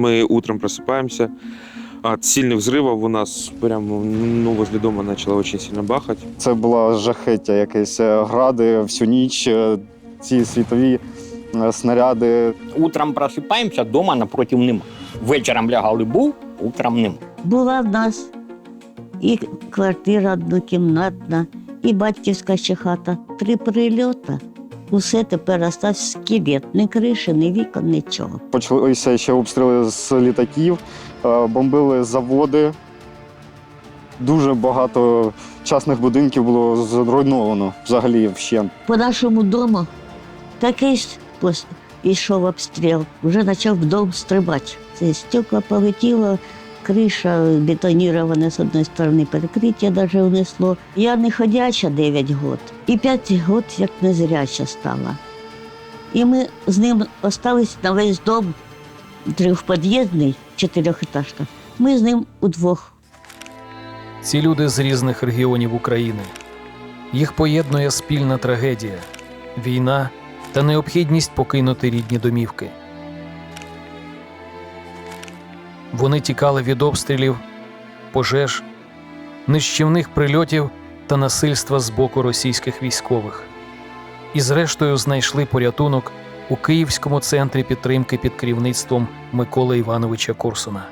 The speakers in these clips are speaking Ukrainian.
Мы утром просыпаемся. От сильных взрывов у нас прямо ну, возле дома начало очень сильно бахать. Це була жахеття, якесь е, гради всю ніч, е, ці світові е, снаряди. Утром просипаємося, дома напротив нема. Вечором лягали був, утром нема. Була в нас і квартира однокімнатна, і батьківська ще хата. Три прильота. Усе тепер остався скелет, ні криші, ні вікон, нічого. Почалися ще обстріли з літаків, е, бомбили заводи. Дуже багато частних будинків було зруйновано взагалі вщент. По нашому дому такий пос- обстріл. Вже почав дом стрибати. Це стекла полетіло, криша бетонірована з одної сторони, перекриття навіть унесло. Я не ходяча 9 років. І 5 років як незряча стала. І ми з ним остались на весь дом трьохпод'їздний, чотирьохетажка. Ми з ним удвох. Ці люди з різних регіонів України. Їх поєднує спільна трагедія, війна та необхідність покинути рідні домівки. Вони тікали від обстрілів, пожеж, нищівних прильотів та насильства з боку російських військових. І зрештою знайшли порятунок у Київському центрі підтримки під керівництвом Миколи Івановича Корсуна.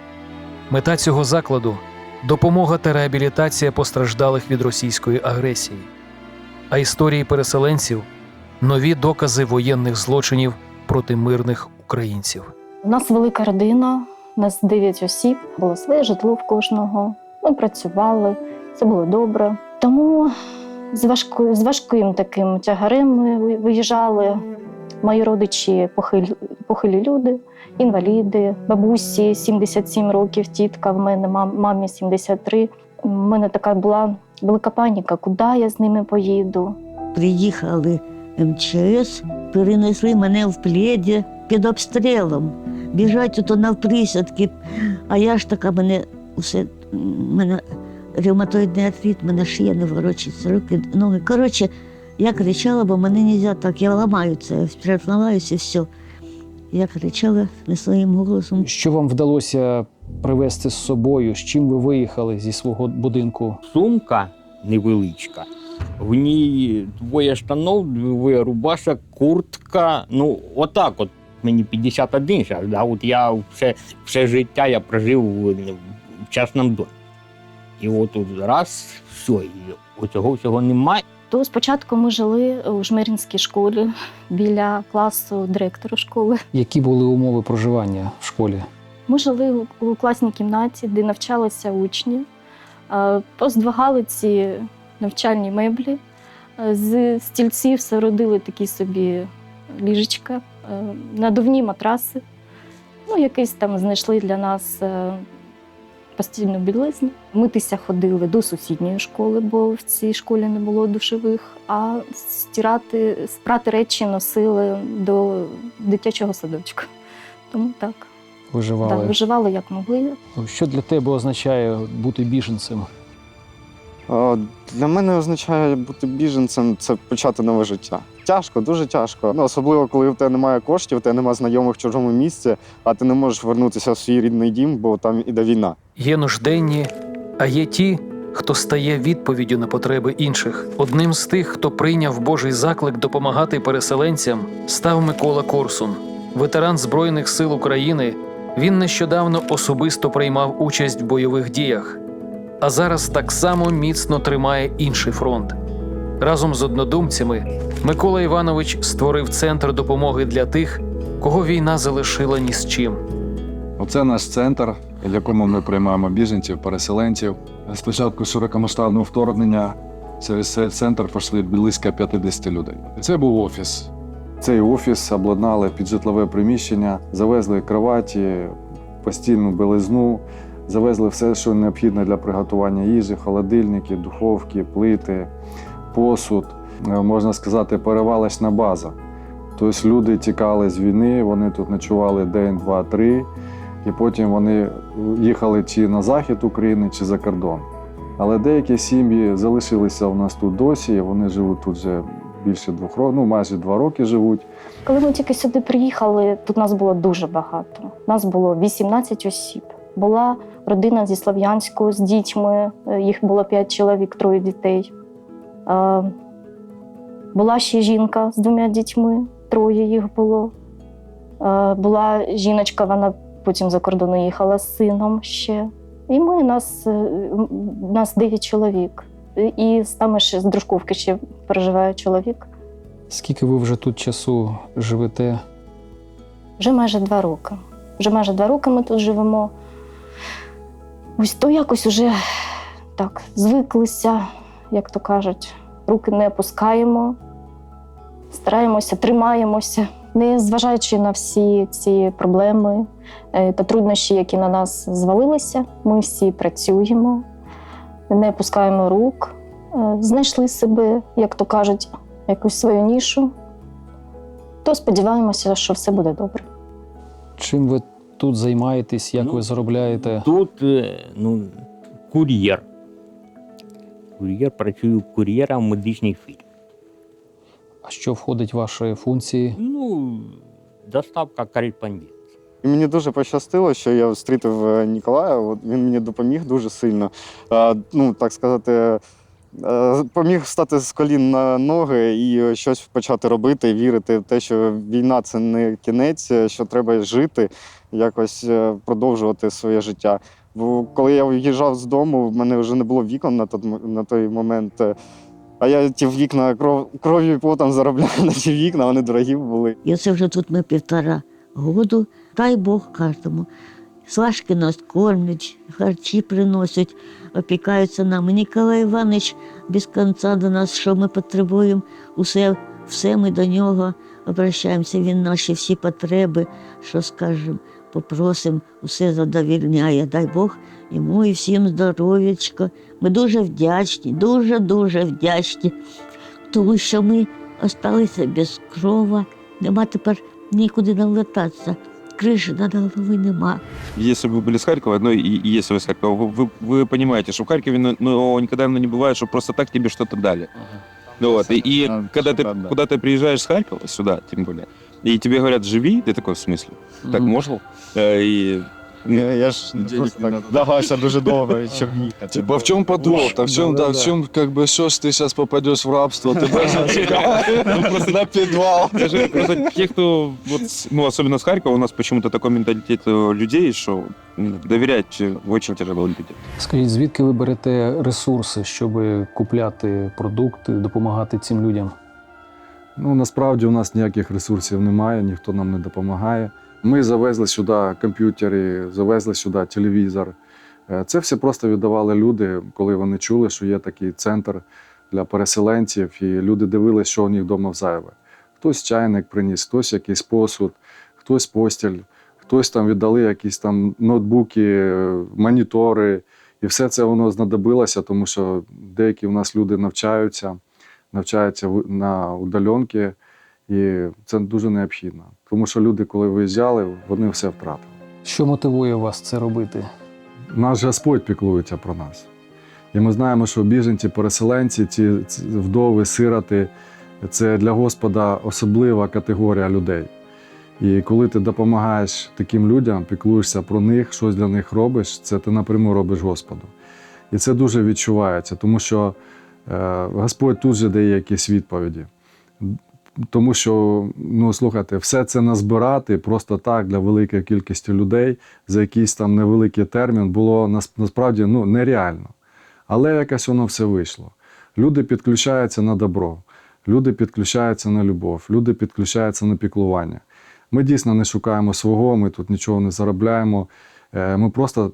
Мета цього закладу допомога та реабілітація постраждалих від російської агресії, а історії переселенців нові докази воєнних злочинів проти мирних українців. У нас велика родина, нас 9 осіб, було своє житло в кожного. Ми працювали, все було добре. Тому з, важко, з важким таким тягарем ми виїжджали. Мої родичі похилі, похилі люди, інваліди, бабусі 77 років, тітка в мене, мам, мамі 73. У мене така була велика паніка, куди я з ними поїду. Приїхали МЧС, перенесли мене в пледі під обстрілом. Біжать ото навприсядки. А я ж така мене усе мене ревматоїдний артрит, мене шия не ворочиться, руки, ноги. Коротше, я кричала, бо мене не можна так, я ламаю це, переламаюся і все. Я кричала не своїм голосом. Що вам вдалося привезти з собою? З чим ви виїхали зі свого будинку? Сумка невеличка. В ній двоє штанов, двоє рубашок, куртка. Ну, отак от. Мені 51 зараз, да? от я все, все життя я прожив в, в частному домі. І от тут раз, все, і оцього всього немає. То спочатку ми жили у Жмеринській школі біля класу директора школи. Які були умови проживання в школі? Ми жили у- класній кімнаті, де навчалися учні, Е, поздвигали ці навчальні меблі. Е, З стільців соорудили такі собі ліжечка, надувні матраси. Ну, якийсь там знайшли для нас е, постільну білизну. Митися ходили до сусідньої школи, бо в цій школі не було душових, а стирати, спрати речі носили до дитячого садочка. Тому так. Виживали? Так, виживали як могли. Що для тебе означає бути біженцем? Для мене означає бути біженцем це почати нове життя. Тяжко, дуже тяжко. Ну, особливо, коли в тебе немає коштів, в тебе немає знайомих в чужому місці, а ти не можеш вернутися в свій рідний дім, бо там іде війна. Є нужденні, а є ті, хто стає відповіддю на потреби інших. Одним з тих, хто прийняв Божий заклик допомагати переселенцям, став Микола Корсун, ветеран Збройних сил України. Він нещодавно особисто приймав участь в бойових діях, а зараз так само міцно тримає інший фронт. Разом з однодумцями Микола Іванович створив центр допомоги для тих, кого війна залишила ні з чим. Оце наш центр, в якому ми приймаємо біженців, переселенців. Спочатку широкомасштабного вторгнення через цей центр пішли близько 50 людей. Це був офіс. Цей офіс обладнали під житлове приміщення, завезли кроваті, постільну білизну, завезли все, що необхідно для приготування їжі, холодильники, духовки, плити, посуд. Е, Можна сказати, перевалочна база. Тобто люди тікали з війни, вони тут ночували день, два, три, і потім вони їхали чи на захід України, чи за кордон. Але деякі сім'ї залишилися у нас тут досі, вони живуть тут вже більше двох років, ну майже два роки живуть. Коли ми тільки сюди приїхали, тут нас було дуже багато. Нас було 18 осіб. Була родина зі Слов'янську з дітьми, е, їх було 5 чоловік, троє дітей. Е, Була ще жінка з двома дітьми, троє їх було. Е, Була жіночка, вона потім за кордон їхала з сином ще. І ми нас, нас 9 чоловік. І саме ще з Дружковки ще проживає чоловік. Скільки ви вже тут часу живете? Вже майже два роки. Вже майже два роки ми тут живемо. Ось то якось уже так звиклися, як то кажуть, руки не опускаємо, стараємося, тримаємося, не зважаючи на всі ці проблеми е, та труднощі, які на нас звалилися, ми всі працюємо, не опускаємо рук, е, знайшли себе, як то кажуть, якусь свою нішу. То сподіваємося, що все буде добре. Чим ви тут займаєтесь, як Ну, ви заробляєте? Тут е, ну, кур'єр. Кур'єр працюю кур'єром в медичній фірмі. А що входить в ваші функції? Ну, доставка кореспонденції. І мені дуже пощастило, що я зустрів е, Ніколая. От він мені допоміг дуже сильно. Ну, так сказати, е, поміг стати з колін на ноги і щось почати робити, вірити в те, що війна це не кінець, що треба жити, якось е, продовжувати своє життя. Бо коли я виїжджав з дому, в мене вже не було вікон на той, на той момент. е, А я ті вікна кров, кров'ю і потом заробляв на ті вікна, вони дорогі були. І оце вже тут ми півтора году. Дай Бог кожному. Сважки нас кормлять, харчі приносять, опікаються нами. Ніколай Іванович без кінця до нас, що ми потребуємо, усе, все ми до нього обращаємося. Він наші всі потреби, що скажемо, попросимо, усе задовільняє. Дай Бог йому і всім здоров'ячка. Ми дуже вдячні, дуже-дуже вдячні, тому що ми осталися без крова. Нема тепер нікуди нам вертатися. Криші над головою нема. Если бы вы были с Харькова, ну и, и если вы с Харькова, вы, вы, вы понимаете, что в Харькове ну, ну, никогда ну, не бывает, что просто так тебе что-то дали. Ну вот, и, и Да, когда ты да, да. куда ты приезжаешь с Харькова сюда, тем более, и тебе говорят «живи», ты такой «в смысле?» Так Мгм. можно? Э, И Я, я ж просто так вдавався дуже довго, щоб їхати. Типа в чем подвох? А в чем, да, в чем, как бы, что ж ты сейчас попадешь в рабство? Ты Ну, просто на підвал. Даже просто те, кто, вот, с- ну, особенно с Харькова, у нас почему-то такой менталитет э, людей, что м, доверять э, очень тяжело людям. Скажіть, звідки ви берете ресурси, щоб купляти продукти, допомагати цим людям? Ну насправді у нас ніяких ресурсів немає, ніхто нам не допомагає. Ми завезли сюди комп'ютери, завезли сюди телевізор. Е, Це все просто віддавали люди, коли вони чули, що є такий центр для переселенців, і люди дивилися, що у них вдома зайве. Хтось чайник приніс, хтось якийсь посуд, хтось постіль, хтось там віддали якісь там ноутбуки, е, монітори. І все це воно знадобилося, тому що деякі у нас люди навчаються навчаються на удаленки, і це дуже необхідно. Тому що люди, коли виїжджали, вони все втратили. Що мотивує вас це робити? Наш Господь піклується про нас. І ми знаємо, що біженці, переселенці, ці, вдови, сироти це для Господа особлива категорія людей. І коли ти допомагаєш таким людям, піклуєшся про них, щось для них робиш, це ти напряму робиш Господу. І це дуже відчувається, тому що Господь тут же дає якісь відповіді. Тому що, ну слухайте, все це назбирати просто так для великої кількості людей за якийсь там невеликий термін було насправді ну, нереально. Але якось воно все вийшло. Люди підключаються на добро, люди підключаються на любов, люди підключаються на піклування. Ми дійсно не шукаємо свого, ми тут нічого не заробляємо. Е, Ми просто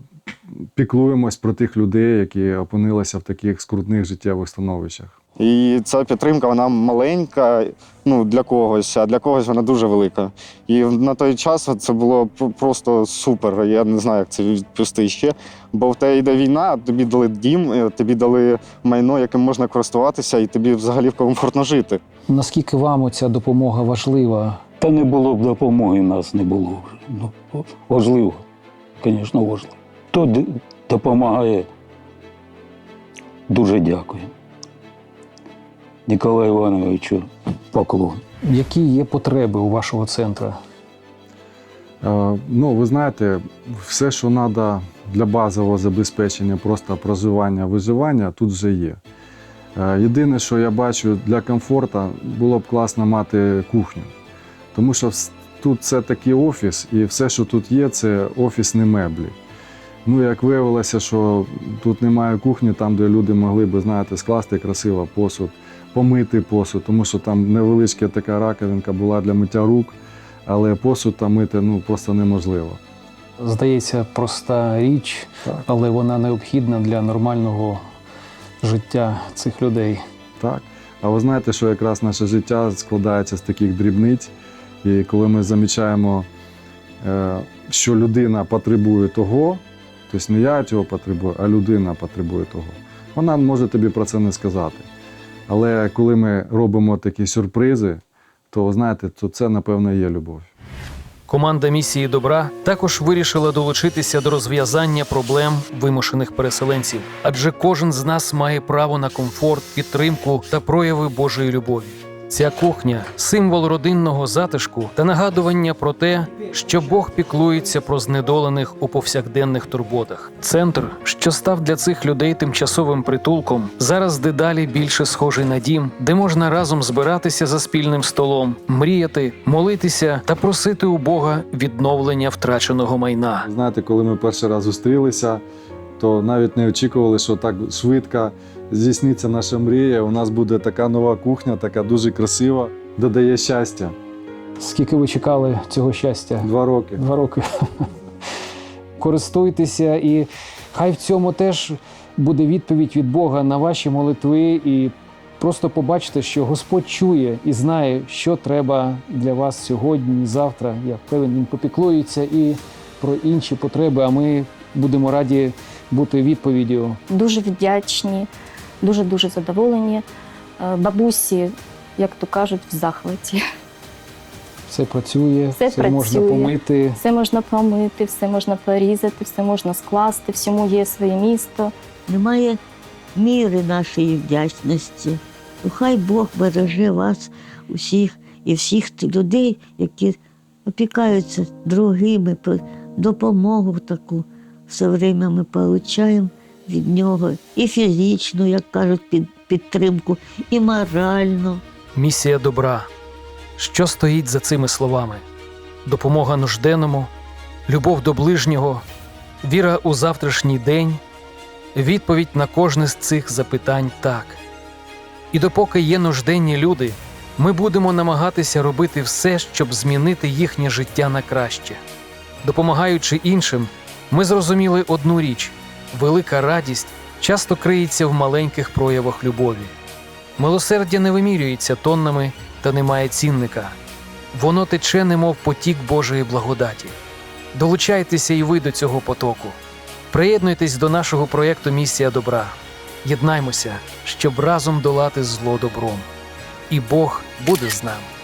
піклуємось про тих людей, які опинилися в таких скрутних життєвих становищах. І ця підтримка вона маленька ну, для когось, а для когось вона дуже велика. І на той час це було просто супер. Я не знаю, як це відпустити ще. Бо в тебе йде війна, тобі дали дім, е, тобі дали майно, яким можна користуватися, і тобі взагалі комфортно жити. Наскільки вам оця допомога важлива? Та не було б допомоги, нас не було. Ну, важливо, звісно, важливо. Хто допомагає, дуже дякую. Ніколаю Івановичу поклон. Які є потреби у вашого центру? Е, Ну, ви знаєте, все, що треба для базового забезпечення просто проживання, виживання, тут вже є. Е, Єдине, що я бачу для комфорту, було б класно мати кухню. Тому що тут це такий офіс, і все, що тут є, це офісні меблі. Ну, як виявилося, що тут немає кухні, там, де люди могли б, знаєте, скласти красиво посуд, помити посуд, тому що там невеличка така раковинка була для миття рук, але посуд там мити ну, просто неможливо. Здається, проста річ, Так. але вона необхідна для нормального життя цих людей. Так. А ви знаєте, що якраз наше життя складається з таких дрібниць, і коли ми замічаємо, е, що людина потребує того, тобто не я цього потребую, а людина потребує того, вона може тобі про це не сказати. Але коли ми робимо такі сюрпризи, то знаєте, то це, напевно, є любов. Команда місії добра також вирішила долучитися до розв'язання проблем вимушених переселенців, адже кожен з нас має право на комфорт, підтримку та прояви Божої любові. Ця кухня символ родинного затишку та нагадування про те, що Бог піклується про знедолених у повсякденних турботах. Центр, що став для цих людей тимчасовим притулком, зараз дедалі більше схожий на дім, де можна разом збиратися за спільним столом, мріяти, молитися та просити у Бога відновлення втраченого майна. Знаєте, коли ми перший раз зустрілися, то навіть не очікували, що так швидко здійсниться наша мрія. У нас буде така нова кухня, така дуже красива, додає щастя. Скільки ви чекали цього щастя? Два роки. Два роки. Користуйтеся, і хай в цьому теж буде відповідь від Бога на ваші молитви. І просто побачите, що Господь чує і знає, що треба для вас сьогодні, завтра. Я певен, він попіклується і про інші потреби. А ми будемо раді бути відповіддю. Дуже вдячні, дуже дуже задоволені. Е, Бабусі, як то кажуть, в захваті. Все працює, Все можна працює. помити. Все можна помити, все можна порізати, все можна скласти, всьому є своє місто. Немає міри нашої вдячності. То хай Бог береже вас усіх і всіх людей, які опікаються другими, допомогу таку все время ми отримуємо від нього і фізичну, як кажуть, під, підтримку, і моральну. Місія добра. Що стоїть за цими словами? Допомога нужденному, любов до ближнього, віра у завтрашній день, відповідь на кожне з цих запитань так. І допоки є нужденні люди, ми будемо намагатися робити все, щоб змінити їхнє життя на краще. Допомагаючи іншим, ми зрозуміли одну річ: велика радість часто криється в маленьких проявах любові. Милосердя не вимірюється тоннами та не має цінника. Воно тече, немов потік Божої благодаті. Долучайтеся і ви до цього потоку. Приєднуйтесь до нашого проєкту Місія добра. Єднаймося, щоб разом долати зло добром. І Бог буде з нами.